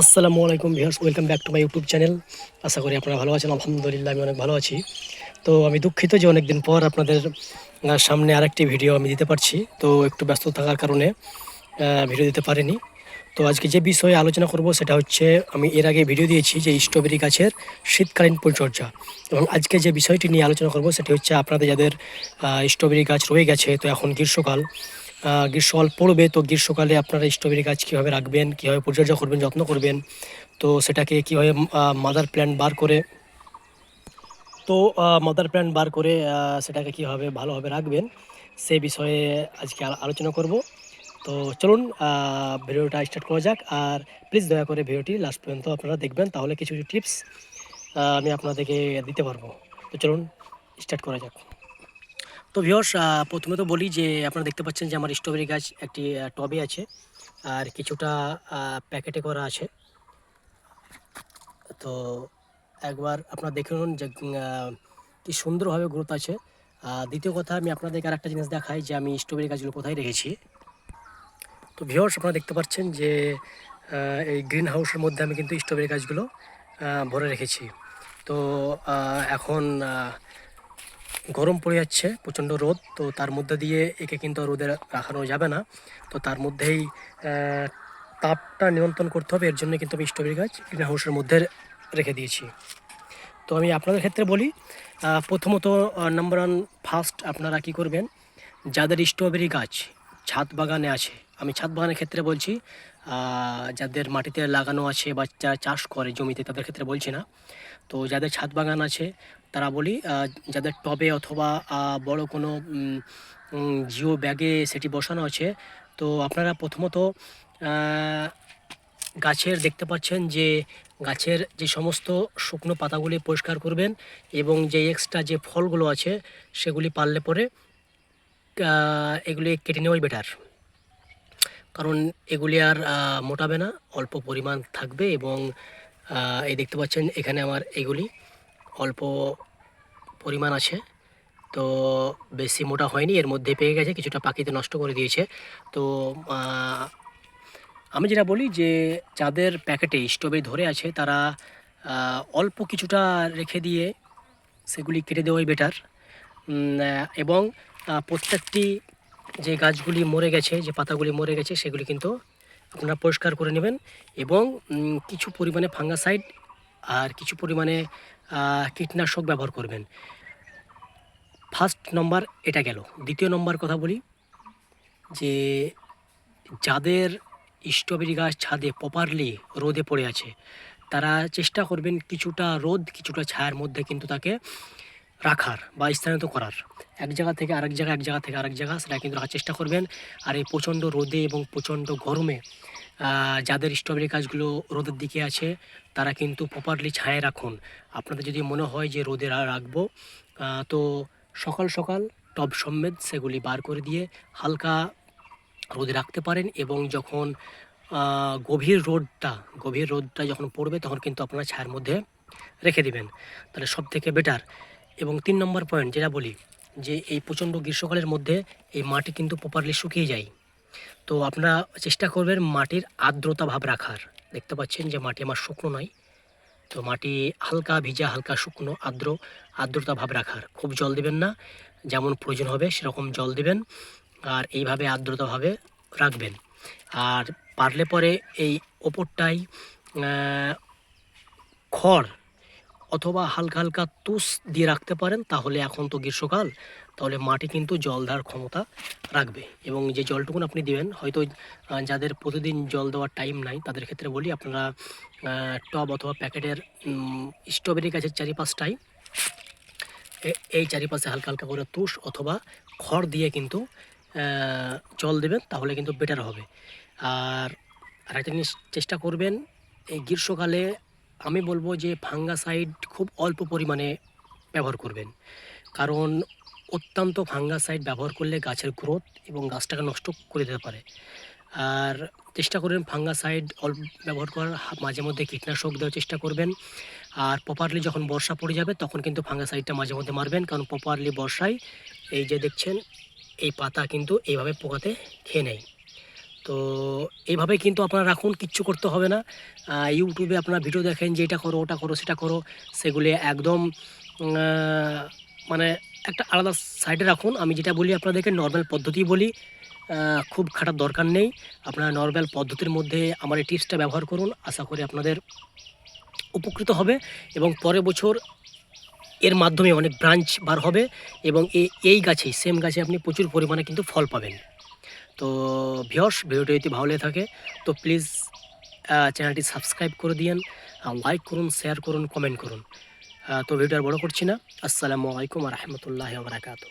আসসালামু আলাইকুম viewers welcome back to my YouTube channel আশা করি আপনারা ভালো আছেন, আলহামদুলিল্লাহ আমি অনেক ভালো আছি। তো আমি দুঃখিত যে অনেকদিন পর আপনাদের সামনে আরেকটি ভিডিও আমি দিতে পারছি। তো একটু ব্যস্ত থাকার কারণে ভিডিও দিতে পারিনি। তো আজকে যে বিষয়ে আলোচনা করব সেটা হচ্ছে, আমি এর আগে ভিডিও দিয়েছি যে স্ট্রবেরি গাছের শীতকালীন পরিচর্যা। এবং আজকে যে বিষয়টি নিয়ে আলোচনা করব সেটি হচ্ছে আপনাদের যাদের স্ট্রবেরি গাছ রয়ে গেছে, তো এখন গ্রীষ্মকাল গ্রীষ্মকাল পড়বে তো গ্রীষ্মকালে আপনারা স্ট্রবেরি গাছ কীভাবে রাখবেন, কীভাবে পরিচর্যা করবেন, যত্ন করবেন, তো সেটাকে কীভাবে মাদার প্ল্যান্ট বার করে, তো মাদার প্ল্যান্ট বার করে সেটাকে কীভাবে ভালোভাবে রাখবেন, সে বিষয়ে আজকে আলোচনা করব। তো চলুন ভিডিওটা স্টার্ট করা যাক, আর প্লিজ দয়া করে ভিডিওটি লাস্ট পর্যন্ত আপনারা দেখবেন, তাহলে কিছু কিছু টিপস আমি আপনাদেরকে দিতে পারব। তো চলুন স্টার্ট করা যাক। তো ভিওর্স প্রথমে তো বলি যে, আপনারা দেখতে পাচ্ছেন যে আমার স্ট্রবেরি গাছ একটি টবে আছে। আর কিছুটা প্যাকেটে করা আছে। তো একবার আপনারা দেখুন যে কি সুন্দরভাবে গ্রোথ আছে। দ্বিতীয় কথা, আমি আপনাদেরকে আরেকটা জিনিস দেখাই যে, আমি স্ট্রবেরি গাছগুলো কোথায় রেখেছি। তো ভিওর্স আপনারা দেখতে পাচ্ছেন যে এই গ্রিন হাউসের মধ্যে আমি কিন্তু স্ট্রবেরি গাছগুলো ভরে রেখেছি। তো এখন গরম পড়ে যাচ্ছে, প্রচণ্ড রোদ, তো তার মধ্যে দিয়ে একে কিন্তু রোদে রাখানো যাবে না। তো তার মধ্যেই তাপটা নিয়ন্ত্রণ করতে হবে, এর জন্য কিন্তু আমি স্ট্রবেরি গাছ গ্রিন হাউসের মধ্যে রেখে দিয়েছি। তো আমি আপনাদের ক্ষেত্রে বলি প্রথমত নাম্বার ওয়ান ফার্স্ট আপনারা কি করবেন, যাদের স্ট্রবেরি গাছ ছাদ বাগানে আছে, আমি ছাদ বাগানের ক্ষেত্রে বলছি যাদের মাটিতে লাগানো আছে বা চাষ করে জমিতে, তাদের ক্ষেত্রে বলছি না। তো যাদের ছাদ বাগান আছে, তারা বলি যাদের টবে অথবা বড় কোনো জিও ব্যাগে সেটি বসানো আছে, তো আপনারা প্রথমত গাছের দেখতে পাচ্ছেন যে গাছের যে সমস্ত শুকনো পাতাগুলি পরিষ্কার করবেন এবং যে এক্সট্রা যে ফলগুলো আছে, সেগুলি পারলে পরে এগুলি কেটে নেওয়াই বেটার কারণ এগুলি আর মোটাবে না, অল্প পরিমাণ থাকবে এবং এই দেখতে পাচ্ছেন এখানে আমার এগুলি অল্প পরিমাণ আছে। তো বেশি মোটা হয়নি, এর মধ্যে পেয়ে গেছে, কিছুটা পাখিতে নষ্ট করে দিয়েছে। তো আমি যেটা বলি যে যাদের প্যাকেটে স্টোভে ধরে আছে, তারা অল্প কিছুটা রেখে দিয়ে সেগুলি কেটে দেওয়াই বেটার। এবং প্রত্যেকটি যে গাছগুলি মরে গেছে, যে পাতাগুলি মরে গেছে, সেগুলি কিন্তু আপনারা পরিষ্কার করে নেবেন এবং কিছু পরিমাণে ফাঙ্গাসাইড আর কিছু পরিমাণে কীটনাশক ব্যবহার করবেন। ফার্স্ট নম্বর এটা গেল। দ্বিতীয় নম্বর কথা বলি, যে যাদের স্ট্রবেরি গাছ ছাদে প্রপারলি রোদে পড়ে আছে, তারা চেষ্টা করবেন কিছুটা রোদ, কিছুটা ছায়ার মধ্যে কিন্তু তাকে রাখার বা স্থানান্তর করার। এক জায়গা থেকে আরেক জায়গা, এক জায়গা থেকে আরেক জায়গা সেটা কিন্তু রাখার চেষ্টা করবেন। আর এই প্রচণ্ড রোদে এবং প্রচণ্ড গরমে যাদের স্ট্রবেরি গাছগুলো রোদের দিকে আছে, তারা কিন্তু প্রপারলি ছায়ায় রাখুন। আপনাদের যদি মনে হয় যে রোদে রাখব তো সকাল সকাল টব সমেত সেগুলি বার করে দিয়ে হালকা রোদে রাখতে পারেন এবং যখন গভীর রোদটা গভীর রোদটা যখন পড়বে তখন কিন্তু আপনারা ছায়ার মধ্যে রেখে দিবেন। তাহলে সব থেকে বেটার এবং তিন নম্বর পয়েন্ট যেটা বলি, যে এই প্রচণ্ড গ্রীষ্মকালের মধ্যে এই মাটি কিন্তু প্রপারলি শুকিয়ে যায়। তো আপনারা চেষ্টা করবেন মাটির আর্দ্রতা ভাব রাখার। দেখতে পাচ্ছেন যে মাটি আমার শুকনো নয়। তো মাটি হালকা ভিজা, হালকা শুকনো, আর্দ্র, আর্দ্রতা ভাব রাখার। খুব জল দেবেন না, যেমন প্রয়োজন হবে সেরকম জল দেবেন। আর এইভাবে আর্দ্রতাভাবে রাখবেন। আর পারলে পরে এই ওপরটাই খড় অথবা হালকা হালকা তুষ দিয়ে রাখতে পারেন, তাহলে এখন তো গ্রীষ্মকাল, তাহলে মাটি কিন্তু জল দেওয়ার ক্ষমতা রাখবে। এবং যে জলটুকুন আপনি দেবেন, হয়তো যাদের প্রতিদিন জল দেওয়ার টাইম নাই, তাদের ক্ষেত্রে বলি, আপনারা টব অথবা প্যাকেটের স্ট্রবেরি গাছের চারিপাশটাই এই চারিপাশে হালকা হালকা করে তুষ অথবা খড় দিয়ে কিন্তু জল দেবেন, তাহলে কিন্তু বেটার হবে। আর আরেকটা জিনিস চেষ্টা করবেন, এই গ্রীষ্মকালে আমি বলব যে ফাঙ্গাসাইড খুব অল্প পরিমাণে ব্যবহার করবেন। কারণ অত্যন্ত ফাঙ্গাসাইড ব্যবহার করলে গাছের গ্রোথ এবং গাছটাকে নষ্ট করে দিতে পারে। আর চেষ্টা করবেন ফাঙ্গাসাইড অল্প ব্যবহার করার, মাঝে মধ্যে কীটনাশক দেওয়ার চেষ্টা করবেন। আর প্রপারলি যখন বর্ষা পড়ে যাবে তখন কিন্তু ফাঙ্গাসাইডটা মাঝে মধ্যে মারবেন, কারণ প্রপারলি বর্ষায় এই যে দেখছেন, এই পাতা কিন্তু এইভাবে পোকাতে খেয়ে নেয়। তো এইভাবে কিন্তু আপনারা রাখুন, কিচ্ছু করতে হবে না। ইউটিউবে আপনারা ভিডিও দেখেন যে এটা করো, ওটা করো, সেটা করো, সেগুলি একদম মানে একটা আলাদা সাইডে রাখুন। আমি যেটা বলি আপনাদেরকে নর্মাল পদ্ধতি বলি। খুব খাটার দরকার নেই। আপনারা নর্মাল পদ্ধতির মধ্যে আমার এই টিপসটা ব্যবহার করুন। আশা করি আপনাদের উপকৃত হবে এবং পরের বছর এর মাধ্যমে অনেক ব্রাঞ্চ বার হবে এবং এই গাছেই সেম গাছে আপনি প্রচুর পরিমাণে কিন্তু ফল পাবেন। তো ভিওস ভিডিওটি যদি ভালো লেগে থাকে, তো প্লিজ চ্যানেলটি সাবস্ক্রাইব করে দিন লাইক করুন শেয়ার করুন কমেন্ট করুন। তো ভিডিও আর বড় করছি না। আসসালামু আলাইকুম রহমতুল্লাহ বারাকাতু